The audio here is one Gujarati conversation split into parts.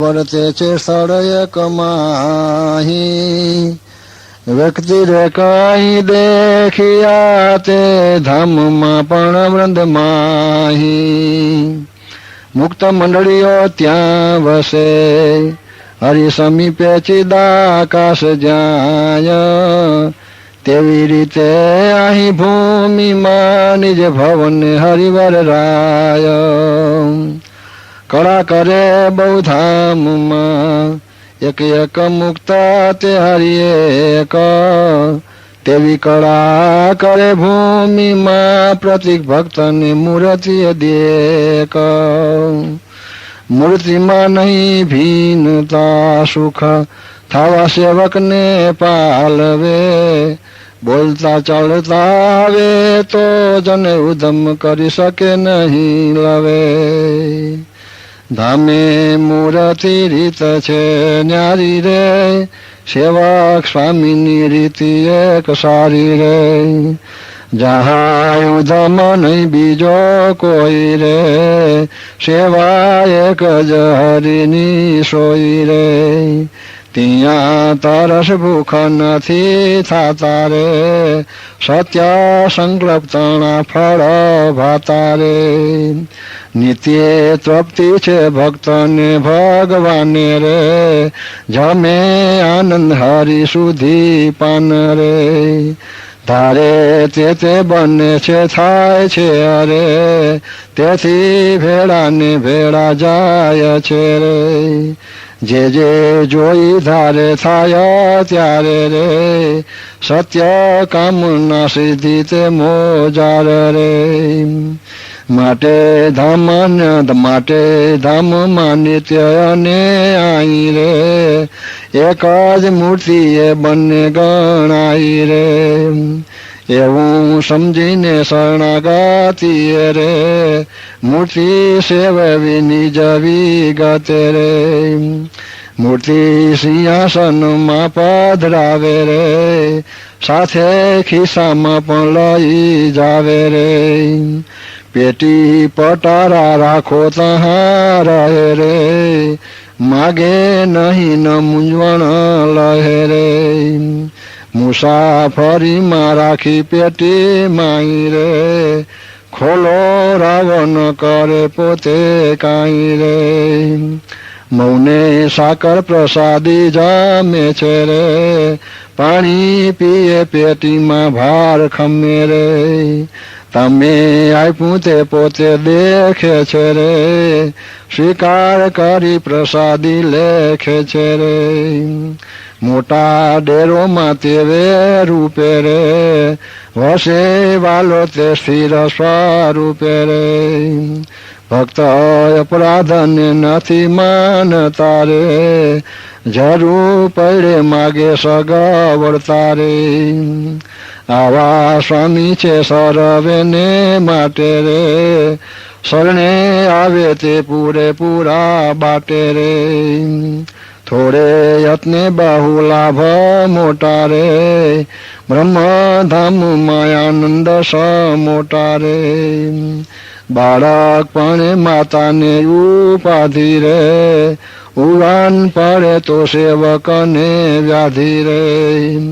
વર્તે છે સળય કમાહી. વ્યક્તિ રે કઈ દેખિયા તે ધામમાં પણ વૃંદ માહી. મુક્ત મંડળીઓ ત્યાં વસે. હરિ સમીપે ચિદાકાશ જાય. તેવી રીતે અહીં ભૂમિમાં નિજ ભવન હરિવર રાય. કળા કરે બહુ ધામમાં એક એક મુક્ત તે હરિ એક. તેવી કળા કરે ભૂમિમાં પ્રતિક ભક્તની મૂર્તિ દેક મૂર્તિમાં નહીં ભીનતા સુખ. થવા સેવકને પાલવે. બોલતા ચાલતા આવે તો જને ઉધમ કરી શકે નહીં લવે. ધામે મૂર્તિ રીત છે ન્યારી રે, સેવક સ્વામીની રીતિ એક સારી રે. જહાય નહીં બીજો કોઈ રે, સેવા એક જ હરિની સોઈ રે. ત્યાં તરસ ભૂખ નથી થાતા રે સત્ય સંકલ્પ તણા ફળ ભાતા રે નિત્ય તૃપ્તિ છે ભક્તને ભગવાને રે જમે આનંદ હરી સુધી પાન રે ધારે તે તે બને છે થાય છે અરે તેથી ભેળા ને ભેળા જાય છે રે જે જે જોઈ ધારે થાય ત્યારે રે, સત્ય કામના સિદ્ધિ તે મોજાર રે. માટે ધામ માટે ધામ નિત્ય અને આઈ રે. એક જ મૂર્તિ એ બંને ગણાય રે. એવું સમજીને શરણાગતિ રે. મૂર્તિ સેવવી નિજ વિગતે રે. મૂર્તિ સિંહાસનમાં પધરાવે રે. સાથે ખિસ્સામાં પણ લઈ જાવે રે. પેટી પટારા રાખો તહાં રહે રે. માગે નહીં ન મૂંઝવણ લહે રે. મુસાફરીમાં રાખી પેટી માઈ રે ખોલો રાવણ કરે પોતે કાંઈ રે મૌને સાકર પ્રસાદી જામે છે રે પાણી પીએ પેટીમાં ભાર ખમે રે તમે આપ્યું તે પોતે દેખે છે રે, સ્વીકાર કરી પ્રસાદી લેખે છે રે. મોટા ડેરોમાં તે વે રૂપે રે, વસે વાલો તે સ્થિર સ્વરૂપે રે. ભક્ત અપરાધને નથી માનતા રે, જરૂર પડે માગે સગવડતા રે. આવા સ્વામી છે સરવેને માટે રે. શરણે આવે તે પૂરેપૂરા બાટે રે. થોડે યત્ને બહુ લાભ મોટા રે. બ્રહ્મધામ માયાનંદ સ મોટા રે. બાળક પણ માતાને ઉપાધિ રે. ઉડાન પડે તો સેવકને વ્યાધિ રે.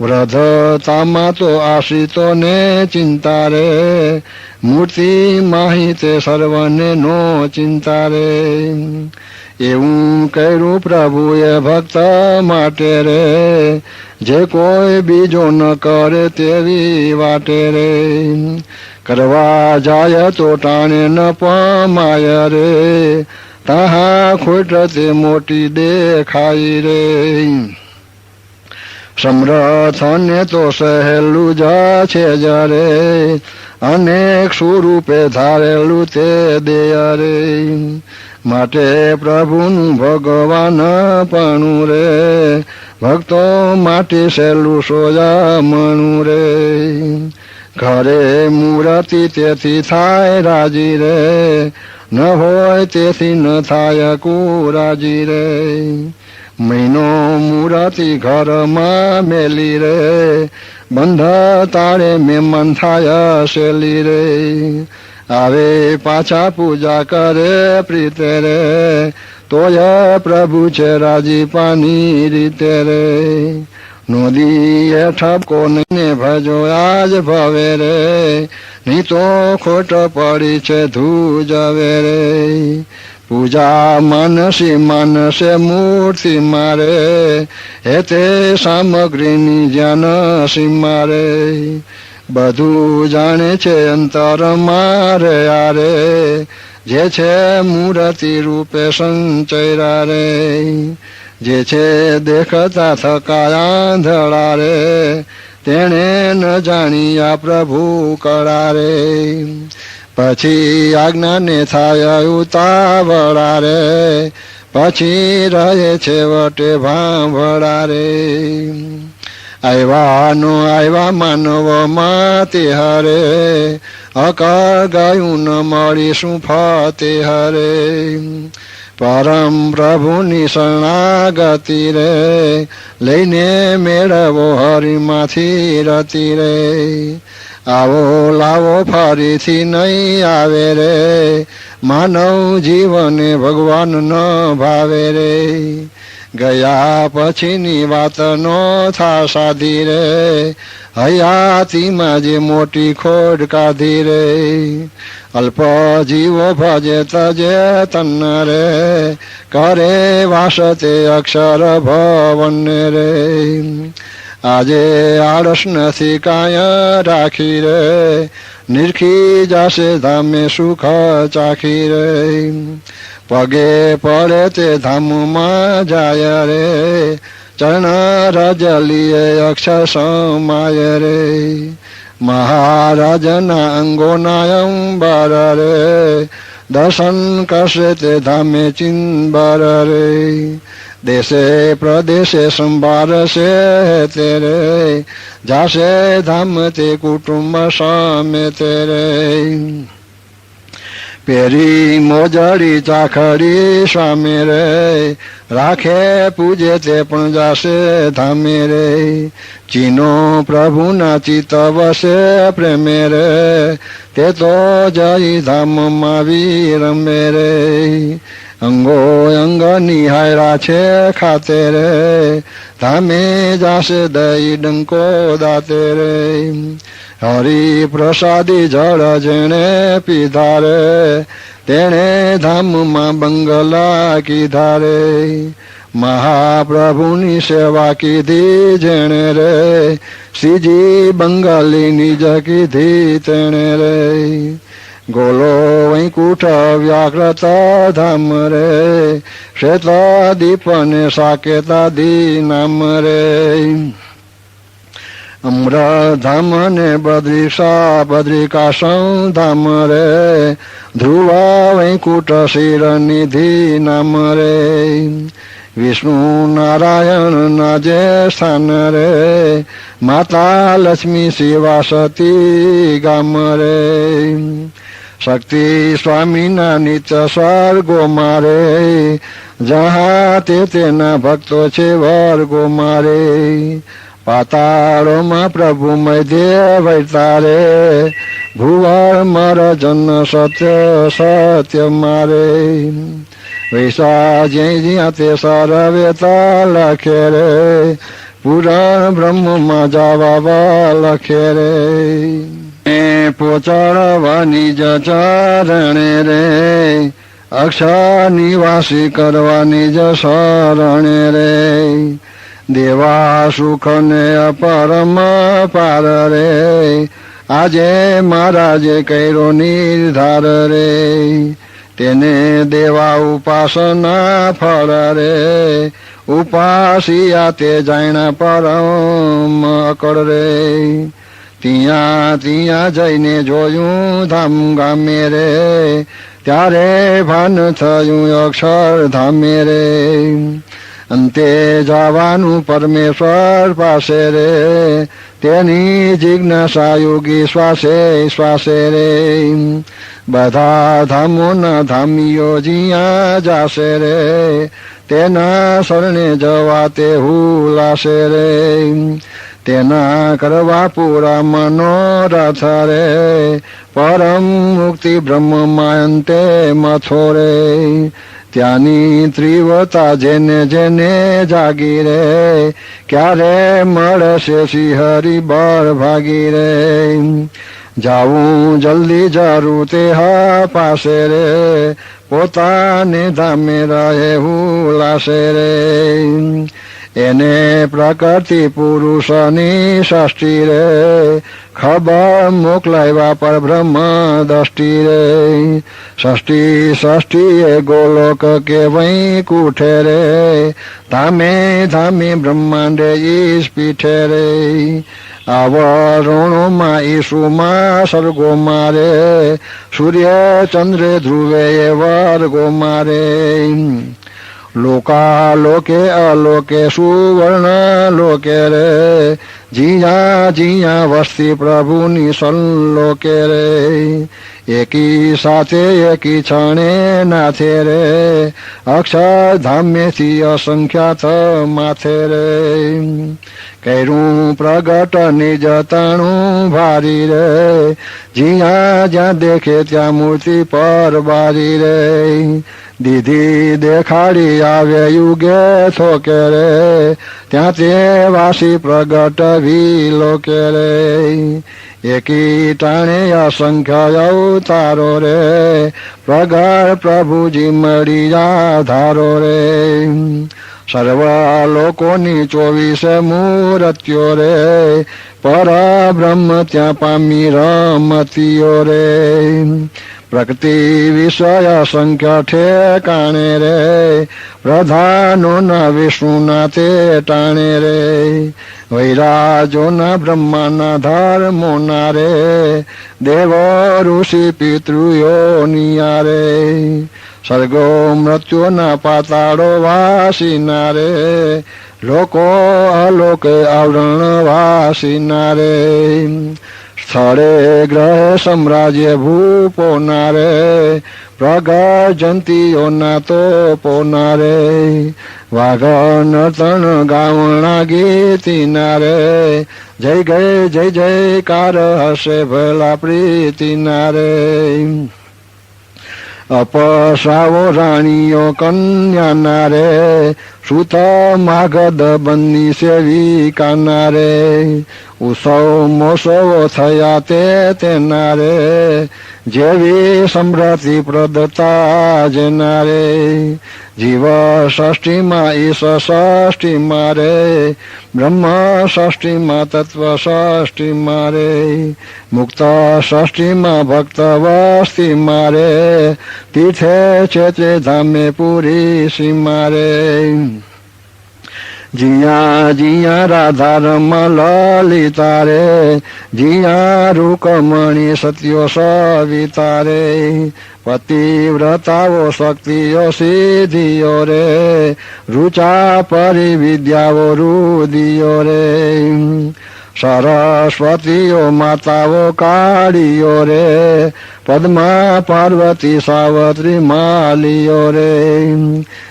વૃદ્ધતામાં તો આશિતો ને ચિંતા રે મૂર્તિ માહિતે સર્વને નો ચિંતા રે એવું કર્યું પ્રભુએ ભક્ત માટે રે, જે કોઈ બીજો ન કરે તેવી વાટે રે. કરવા જાય તો ટાણે ન પમાય રે, તાહા ખોટ તે મોટી દેખાય રે. સમર્થને તો સહેલું જ છે જરે, અનેક સ્વરૂપે ધારેલું તે દેય રે માટે પ્રભુનું ભગવાન પણું રે, ભક્તો માટે સહેલું સોજા મણું રે. ઘરે મૂર્તિ તેથી થાય રાજી રે, ન હોય તેથી ન થાય કુરાજી રે. મહિનો મૂર્તિ ઘરમાં મેલી રે, બંધ તારે મેમન થાય શેલી રે. આવે પાછા પૂજા કરે પ્રીતે રે, તોય પ્રભુ છે રાજીપાની રીતે રે. નદી ઠપકો ને ભજો, આજ ભવે રે, નહીં તો ખોટ પડી છે ધૂજવે રે. પૂજા માનસી માનસે મૂર્તિ મારે હે તે સામગ્રીની જનસી મારે. બધું જાણે છે અંતર મારે આરે, જે છે મૂર્તિ રૂપે સંચયરા રે જે છે દેખતા થકાયા ધળા રે તેણે ન જાણ્યા પ્રભુ કળા રે પછી આજ્ઞાને થાય ઉતાવળા રે પછી રહે છે વટે ભાંભળા રે આવ્યાનો આવ્યા માનવ માતે હરે, અકળ ગયું ન મળી શું ફતે હરે. પરમ પ્રભુની શરણાગતિ રે, લઈને મેળવો હરિમાંથી રતી રે. આવો, લાવો, ફરીથી નહીં આવે રે. માનવ જીવને ભગવાન ન ભાવે રે. ગયા પછીની વાત નો થા સાધી રે. હયાતીમાં જે મોટી ખોડ કાઢી રે. અલ્પ જીવો ભજે તજે તન રે. કરે વાસતે અક્ષર ભવન રે. આજે આળસ નથી કાય રાખી રે નિરખી જશે ધામે સુખ ચાખી રે પગે પડે તે ધામમાં જાય રે ચરણ રજલીએ અક્ષર સમાય રે મહારાજના અંગોના અંબર રે દર્શન કરશે તે ધામે ચિંબર રે દેશે પ્રદેશે સંભાળશે તેરે. જાશે ધામ તે કુટુંબ સામે તેરે. પેરી મોજડી ચાખડી સ્વામી રે. રાખે પૂજે તે પણ જાશે ધામે રે. ચીનો પ્રભુના ચિત્ત વસે પ્રેમે રે. તે તો જઈ ધામમાં વીરમે રે. અંગો અંગ નિહાયરા છે ખાતે રે. ધામે જાશે દઈ ડંકો દાતે રે. હરિ પ્રસાદી જળ જેણે પીધા રે તેણે ધામમાં બંગલા કીધા રે મહાપ્રભુની સેવા કીધી જેણે રે, શ્રીજી બંગાલીની જ કીધી તેણે રે. ગોલો વૈકુંઠ વ્યાકૃત ધામ રે શ્વેતા દીપને સાકેતા દી નામ રે. અમ્રધામ ને બદ્રિકા બદ્રિકાશં ધામ રે. ધ્રુવા વૈકુટ શિર નિધિ નામ રે. વિષ્ણુ નારાયણ ના જે સ્થાન રે. માતા લક્ષ્મી શિવા સતી ગામ રે. શક્તિ સ્વામીના નિત્ય સ્વર્ગો મારે જહા તે તેના ભક્તો છે વર્ગો મારે પાતાળોમાં પ્રભુ મધ્ય વૈતારે ભુવર મારા જન સત્ય સત્ય મારે. વૈસા જ્યાં જ્યાં તે સરવેતા લખે રે. પુરાણ બ્રહ્મમાં જવા લખે રે. પોચાડવાની જ ચરણે રે. અક્ષર નિવાસી કરવાની જ શરણે રે. દેવા સુખ ને અપરમ પાર રે. આજે મહારાજે કર્યો નિર્ધાર રે. તેને દેવા ઉપાસના ફળ રે. ઉપાસિયા તે જાણ્યા પરમ અકળ રે. ત્યાં ત્યાં જઈને જોયું ધામ ગામે રે. ત્યારે ભાન થયું અક્ષર ધામે રે. અંતે જવાનું પરમેશ્વર પાસે રે. તેની જિજ્ઞાસા યોગી શ્વાસે શ્વાસે રે. બધા ધામોના ધામીઓ જ્યાં જાશે રે, તેના શરણે જવા તે હુલાશે રે. તેના કરવા પૂરા મનોરથ રે. પરમ મુક્તિ બ્રહ્મમાં અંતે મથો રે. ત્યાંની ત્રિવતા જેને જેને જાગી રે ક્યારે મળશે શ્રી બળ ભાગી રે જાવું જલ્દી જરૂર તે હા પાસે રે પોતાને ધામે રહેવું લાશે રે એને પ્રકૃતિ પુરુષની ષષ્ટિ રે. ખબર મોકલાવ્યા પર બ્રહ્મ દ્રષ્ટિ રે. ષષ્ટિ ષષ્ટિ એ ગોલોક કે વૈ કુઠે રે. ધામે ધામે બ્રહ્માંડે ઈશ પીઠે રે. આવરણોમાં ઈશુમાં સર્ગો મારે સૂર્ય ચંદ્ર ધ્રુવે વર્ગો મારે લોકા લોકે અલોકે સુવર્ણ લોકે રે જીયા જીયા વસ્તી પ્રભુની સલ્લોકે રે એકી સાથે એકી ક્ષણે નાથે રે. અક્ષર ધામ્યથી અસંખ્યાત માથે રે. કર્યું પ્રગટ નિજ તણું ભારી રે. જ્યાં જ્યાં દેખે ત્યાં મૂર્તિ પર બારી રે. દીધી દેખાડી આવે યુગે થોકે રે. ત્યાં તે વાસી પ્રગટ વિલોકે રે. એકી ટાણે અસંખ્ય અવતારો રે. પ્રગટ પ્રભુજી મળી ધારો રે. સર્વ લોકોની ચોવીસે મૂર્તિઓ રે. પર બ્રહ્મ ત્યાં પામી રમતીઓ રે. પ્રકૃતિ વિષય સંખ્ય ઠેકાણે રે. પ્રધાનો ના વિષ્ણુના તે ટાણે રે. વૈરાજોના બ્રહ્માના ધર્મોના રે. દેવ, ઋષિ પિતૃયો નિયારે સર્ગો મૃત્યુના પાતાળો વાસીના રે. લોકો, અલોક, આવરણ વાસીના રે. સ્થળે ગ્રહ સામ્રાજ્ય ભૂપોના રે પ્રગજંતીઓના તો પોનારે વાઘ નર્તન ગાવણા ગીતીના રે જય ગય જય જયકાર હશે ભલા પ્રીતિના રે અપસાવો રાણીઓ કન્યાના રે સુત માગધ બની સેવી કાના રે ઉસવ મોસવો થયા તે તેના રે જેવી સમૃદ્ધિ પ્રદતા જેના રે જીવ ષષ્ઠીમાં ઈશ ષષ્ઠીમાં રે બ્રહ્મ ષષ્ઠીમાં તત્વ ષષ્ઠીમાં રે મુક્ત ષષ્ઠીમાં ભક્ત વસ્તીમાં રે, તીર્થે ચેત્રે ધામે પૂરી સીમા રે. જીયા જીયા, રાધા રમ લલિતા રે જિયા, રૂકમણી સત્યો સવિતા રે પતિવ્રતાઓ, શક્તિઓ, સિદ્ધિઓ રે. રૂચા પરી વિદ્યાઓ રુદિયો રે. સરસ્વતીઓ માતાઓ કાળીઓ રે, પદ્મા, પાર્વતી, સાવત્રી માલીઓ રે.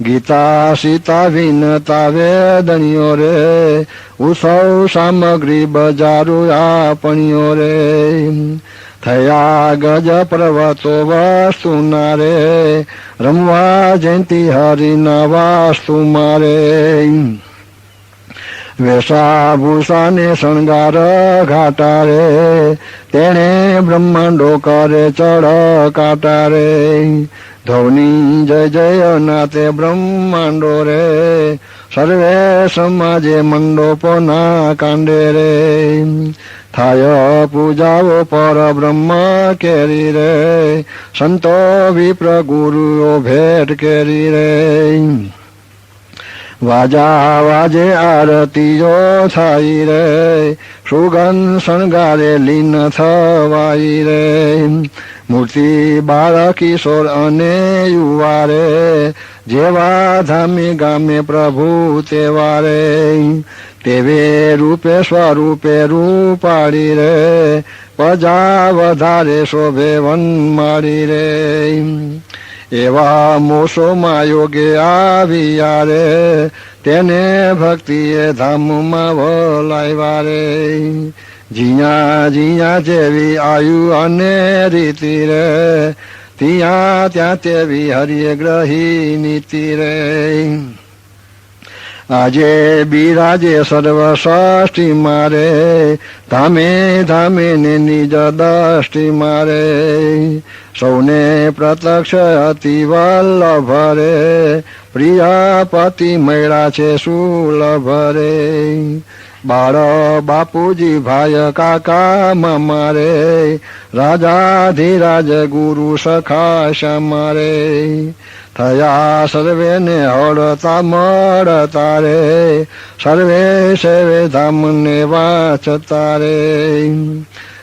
ગીતા, સીતા, વિનતા વેદણીઓ રે ઉસવ સામગ્રી, બજારો, આપણીઓ રે. થયા ગજ પર્વતો, વસ્તુના રે, રમવા જયંતી, હરિના વાસ્તુ મારે વેશાભૂષાને શણગાર ઘાટા રે તેણે બ્રહ્માંડો કરે ચડ કાટા રે ધવની જય જય નાતે બ્રહ્માંડો રે, સર્વે સમાજે મંડોપોના કાંડે રે. થાય પૂજાઓ પર બ્રહ્મ કેરી રે, સંતો વિપ્ર ગુરુઓ ભેટ કેરી રે. વાજા વાજે આરતીઓ થાય રે, સુગંધ શણગારે લીન થવાય રે. મૂર્તિ બાળ કિશોર અને યુવા રે, જેવા ધામી ગામે પ્રભુ તેવા રે. તેવે રૂપે સ્વરૂપે રૂપાડી રે પજા વધારે શોભે વન મારી રે. એવા મોસોમાં યોગે આવ્યા રે તેને ભક્તિએ ધામમાં બોલાવ્યા રે જીયા જીયા જેવી આયુ અને રીતિ રે, ત્યાં ત્યાં તેવી હરિય ગ્રહી નીતિ રે. આજે બિરાજે સર્વ સૃષ્ટિ મારે ધામે ધામે ને નિજ દ્રષ્ટિ મારે, સૌને પ્રત્યક્ષ અતિ વલ્લભ રે પ્રિય પતિ મળ્યા છે સુલભ રે બાળ બાપુજી ભાઈ કાકા મારે રાજા ધીરાજ ગુરુ સખાશ મારે. થયા સર્વેને હળતા મળતા રે, સર્વે સેવે ધામને વાંચતા રે.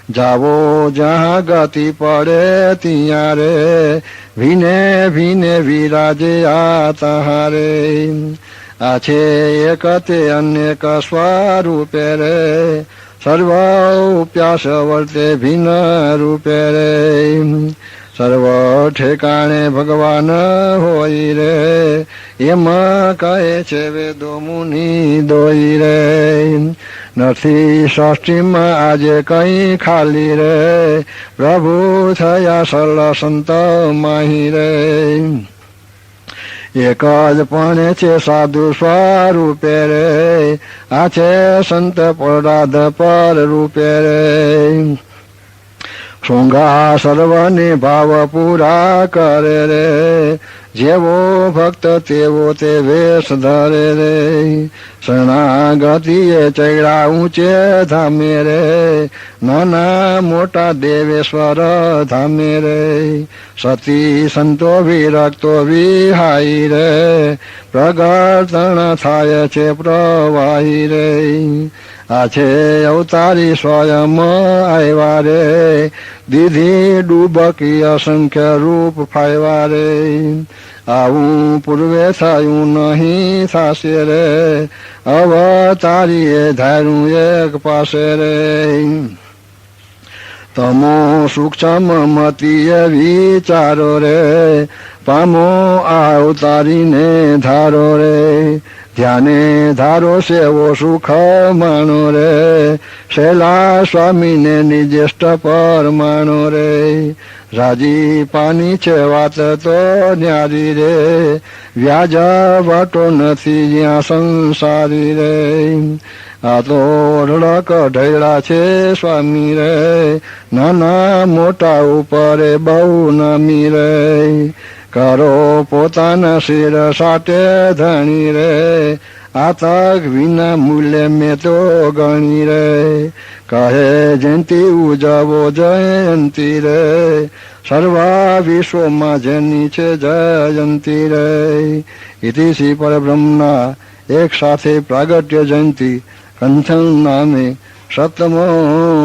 જાવો જ્યાં ગતિ પડે ત્યાં રે. ભીને ભીને વિરાજે આ તહારે આ છે એક તે અનેક સ્વરૂપે રે. સર્વ પ્યાસ વર્તે ભિન્ન રૂપે રે. સર્વ ઠેકાણે ભગવાન હોય રે. એમ કહે છે વેદો મુનિ દોઈ રે. નથી સૃષ્ટિમાં આજે કઈ ખાલી રે. પ્રભુ થયા સરળ સંત માહી રે. એક જ પણ છે સાધુ સ્વરૂપે રે. આ છે સંત પરાધ પર રૂપે રે. શૃંગા સર્વને ભાવ પૂરા કરે રે જેવો ભક્ત તેવો તે વેશ ધરે રે શરણાગતિએ ચૈડા ઊંચે ધામે રે નાના મોટા દેવેશ્વર ધામે રે સતી સંતો વિરક્તો વિહાઈ રે પ્રગટણ થાય છે પ્રવાહી રે આ છે અવતારી સ્વયં આવ્યા રે દીધી ડૂબકી અસંખ્ય રૂપ ફાયવા રે આવું પૂર્વે થયું નહીં થશે રે. અવતારીએ ધાર્યું એક પાસે રે. તમો સૂક્ષ્મ મતીય વિચારો રે. પામો આ અવતારીને ધારો રે. ધ્યાને ધારો સેવો સુખ માણો રે. શેલા સ્વામીને નિજેષ્ટ પરમાણો રે. રાજી પાની છે વાત તો ન્યારી રે. વ્યાજ વાટો નથી જ્યાં સંસારી રે. આ તો ઢળક ઢૈડા છે સ્વામી રે. નાના મોટા ઉપર બહુ નામી રે. કરો પોતાના શિર સાટે ધણી રે. આ તક વિના મૂલ્ય મેં તો ગણી રે. કહે જયંતિ ઉજવો જયંતી રે. સર્વા વિશ્વમાં જેની છે જયંતી રે. ઇતિ શ્રી પરબ્રહ્મના એક સાથે પ્રાગટ્ય જયંતી. કંથન નામે સપ્તમો